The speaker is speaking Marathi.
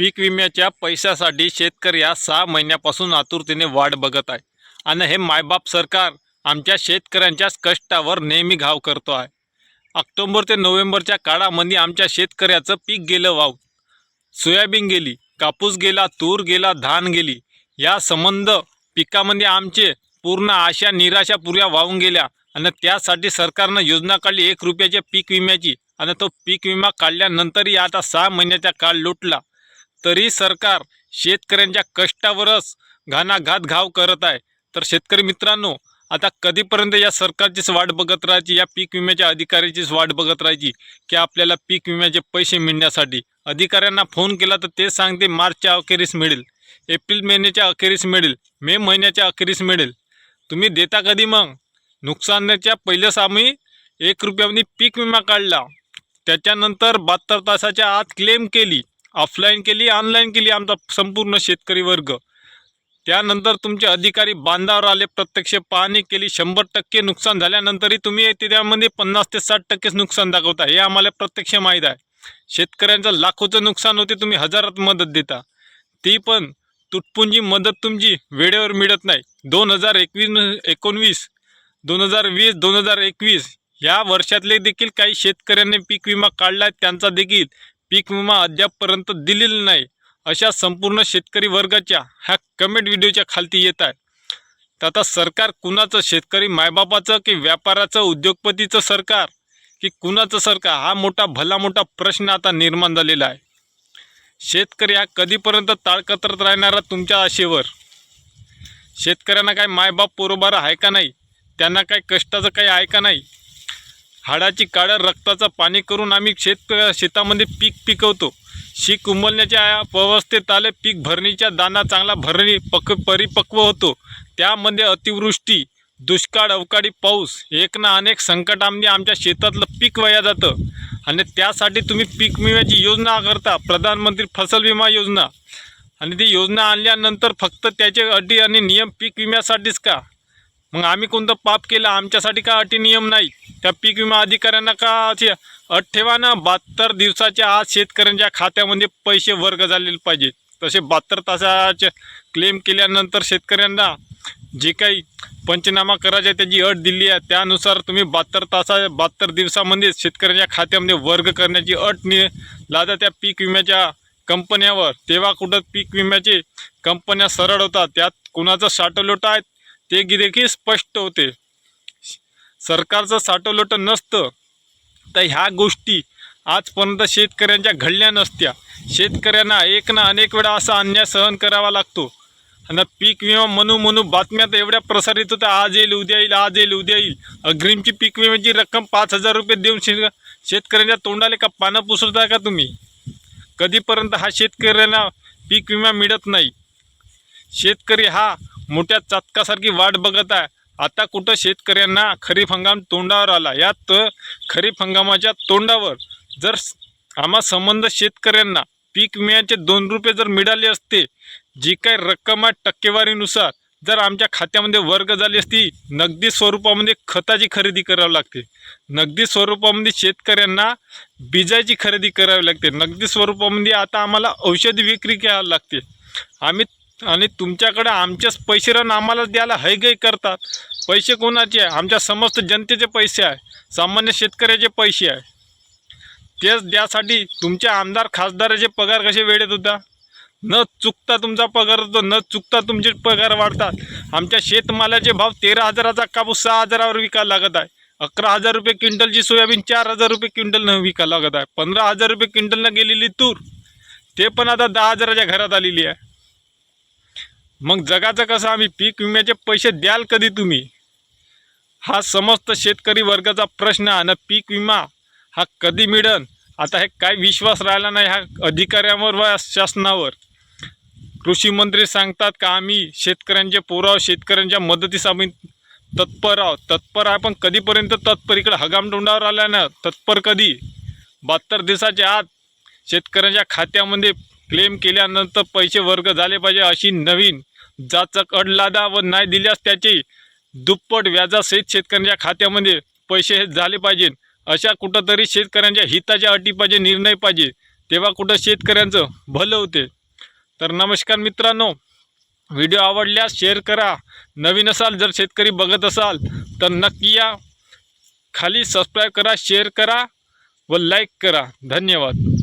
पीक विम्याच्या पैशासाठी शेतकरी हा सहा महिन्यापासून आतुरतेने वाट बघत आहे. आणि हे मायबाप सरकार आमच्या शेतकऱ्यांच्याच कष्टावर नेहमी घाव करतो आहे. ऑक्टोंबर ते नोव्हेंबरच्या काळामध्ये आमच्या शेतकऱ्याचं पीक गेलं वाव सोयाबीन गेली कापूस गेला तूर गेला धान गेली. या संबंध पिकामध्ये आमचे पूर्ण आशा निराशा पुऱ्या वाहून गेल्या. आणि त्यासाठी सरकारनं योजना काढली एक रुपयाच्या पीक विम्याची. आणि तो पीक विमा काढल्यानंतरही आता सहा महिन्याचा काळ लुटला. तरी सरकार शेतकऱ्यांच्या कष्टावरच घाणाघात घाव करत आहे. तर शेतकरी मित्रांनो आता कधीपर्यंत या सरकारचीच वाट बघत राहायची या पीक विम्याच्या अधिकाऱ्याचीच वाट बघत राहायची की आपल्याला पीक विम्याचे पैसे मिळण्यासाठी? अधिकाऱ्यांना फोन केला तर ते सांगते मार्चच्या अखेरीस मिळेल एप्रिल महिन्याच्या अखेरीस मिळेल मे महिन्याच्या अखेरीस मिळेल. तुम्ही देता कधी मग? नुकसानाच्या पहिलेच आम्ही एक रुपयामध्ये पीक विमा काढला. त्याच्यानंतर बहात्तर तासाच्या आत क्लेम केली. ऑफलाईन केली ऑनलाईन केली आमचा संपूर्ण शेतकरी वर्ग. त्यानंतर तुमचे अधिकारी बांधावर आले प्रत्यक्ष पाहणी केली शंभर टक्के नुकसान झाल्यानंतरही तुम्ही त्यामध्ये म्हणजे पन्नास ते साठ टक्केच नुकसान दाखवता. हे आम्हाला प्रत्यक्ष माहीत आहे. शेतकऱ्यांचं लाखोचं नुकसान होते तुम्ही हजारात मदत देता. ती पण तुटपुंजी मदत तुमची वेळेवर मिळत नाही. दोन हजार एकवीस एकोणवीस दोन हजार वीस दोन हजार एकवीस या वर्षातले देखील काही शेतकऱ्यांनी पीक विमा काढला आहे त्यांचा देखील पीक विमा अद्यापपर्यंत दिलेला नाही अशा संपूर्ण शेतकरी वर्गाच्या ह्या कमेंट व्हिडिओच्या खालती येत आहे तर आता सरकार कुणाचं शेतकरी मायबापाचं की व्यापाराचं उद्योगपतीचं सरकार की कुणाचं सरकार हा मोठा भला मोठा प्रश्न आता निर्माण झालेला आहे. शेतकरी हा कधीपर्यंत ताळकत्रत राहणारा तुमच्या आशेवर? शेतकऱ्यांना काय मायबाप बरोबर आहे का नाही? त्यांना काय कष्टाचं काही आहे का नाही? हाडाची काळं रक्ताचं पाणी करून आम्ही शेत शेतामध्ये पीक पिकवतो. शीक उमलण्याच्या अवस्थेत आले पीक भरणीच्या दाना चांगला भरणी पक परिपक्व होतो. त्यामध्ये अतिवृष्टी दुष्काळ अवकाळी पाऊस एक ना अनेक संकटामध्ये आमच्या शेतातलं पीक वाया जातं. आणि त्यासाठी तुम्ही पीक विम्याची योजना करता प्रधानमंत्री फसल विमा योजना. आणि ती योजना आणल्यानंतर फक्त त्याचे अटी आणि नियम पीक विम्यासाठीच का? मग आम्ही कोणतं पाप केलं? आमच्यासाठी का अटी नियम नाही? त्या पीक विमा अधिकाऱ्यांना का अशी अट ठेवा ना? बहात्तर दिवसाच्या आज शेतकऱ्यांच्या खात्यामध्ये पैसे वर्ग झालेले पाहिजे. तसे बहात्तर तासाचे क्लेम केल्यानंतर शेतकऱ्यांना जे काही पंचनामा करायचे त्याची अट दिली आहे. त्यानुसार तुम्ही बहात्तर तासा बहात्तर दिवसामध्ये शेतकऱ्यांच्या खात्यामध्ये वर्ग करण्याची अट नि लादा त्या पीक विम्याच्या कंपन्यावर. तेव्हा कुठं पीक विम्याचे कंपन्या सरळ होतात? त्यात कुणाचं साठवलोट आहे ते गी- देखील स्पष्ट होते. सरकारचं साठवलोटं नसतं तर ह्या गोष्टी आजपर्यंत शेतकऱ्यांच्या घडल्या नसत्या. शेतकऱ्यांना एक ना अनेक वेळा असा अन्याय सहन करावा लागतो. आणि पीक विमा म्हणू म्हणू बातम्या तर एवढ्या प्रसारित होत्या आज येईल उद्या येईल आज येईल उद्या येईल. अग्रिमची पीक विम्याची रक्कम पाच हजार रुपये देऊन शे शेतकऱ्यांच्या तोंडाले का पानं पुसरता का तुम्ही? कधीपर्यंत हा शेतकऱ्यांना पीक विमा मिळत नाही? शेतकरी हा मोठ्या चातकासारखी वाट बघत आहे. आता कुठं शेतकऱ्यांना खरीप हंगाम तोंडावर आला? यात खरीप हंगामाच्या तोंडावर जर आम्हा संबंध शेतकऱ्यांना पीक विम्याचे दोन रुपये जर मिळाले असते जी काही रक्कम आहे टक्केवारीनुसार जर आमच्या खात्यामध्ये वर्ग झाली असती नगदी स्वरूपामध्ये खताची खरेदी करावी लागते. नगदी स्वरूपामध्ये शेतकऱ्यांना बिजाची खरेदी करावी लागते. नगदी स्वरूपामध्ये आता आम्हाला औषधी विक्री घ्यावी लागते. आम्ही आणि तुमच्याकडे आमचेच पैसे राहून आम्हाला द्यायला हैगै करतात. पैसे कोणाचे आहे? आमच्या समस्त जनतेचे पैसे आहे. सामान्य शेतकऱ्याचे पैसे आहे. तेच द्यासाठी तुमच्या आमदार खासदाराचे पगार कसे वेळेत होता? न चुकता तुमचा पगार होतो न चुकता तुमचे पगार वाढतात. आमच्या शेतमालाचे भाव तेरा हजाराचा कापूस सहा हजारावर विकायला लागत आहे. अकरा हजार रुपये क्विंटलची सोयाबीन चार हजार रुपये क्विंटलनं विकायला लागत आहे. पंधरा हजार रुपये क्विंटलनं गेलेली तूर ते पण आता दहा हजाराच्या घरात आलेली आहे. मग जगाचं कसं आम्ही पीक विम्याचे पैसे द्याल कधी तुम्ही? हा समस्त शेतकरी वर्गाचा प्रश्न आणि पीक विमा हा कधी मिळन? आता हे काय विश्वास राहिला नाही ह्या अधिकाऱ्यांवर व शासनावर? कृषी मंत्री सांगतात का आम्ही शेतकऱ्यांचे पोराव शेतकऱ्यांच्या मदतीस आम्ही तत्पर आहोत. तत्पर आहे पण कधीपर्यंत तत्पर? इकडे हगामडोंडावर आल्या ना तत्पर कधी? बहात्तर दिवसाच्या आत शेतकऱ्यांच्या खात्यामध्ये क्लेम केल्यानंतर पैसे वर्ग झाले पाहिजे अशी नवीन जाचक अडलादा व नाही दिल्यास त्याचे दुप्पट व्याजासहित शेतकऱ्यांच्या खात्यामध्ये पैसे हे झाले पाहिजे. अशा कुठंतरी शेतकऱ्यांच्या हिताच्या अटी पाहिजे निर्णय पाहिजे तेव्हा कुठं शेतकऱ्यांचं भलं होते. तर नमस्कार मित्रांनो व्हिडिओ आवडल्यास शेअर करा. नवीन असाल जर शेतकरी बघत असाल तर नक्की या. खाली सबस्क्राईब करा शेअर करा व लाईक करा. धन्यवाद.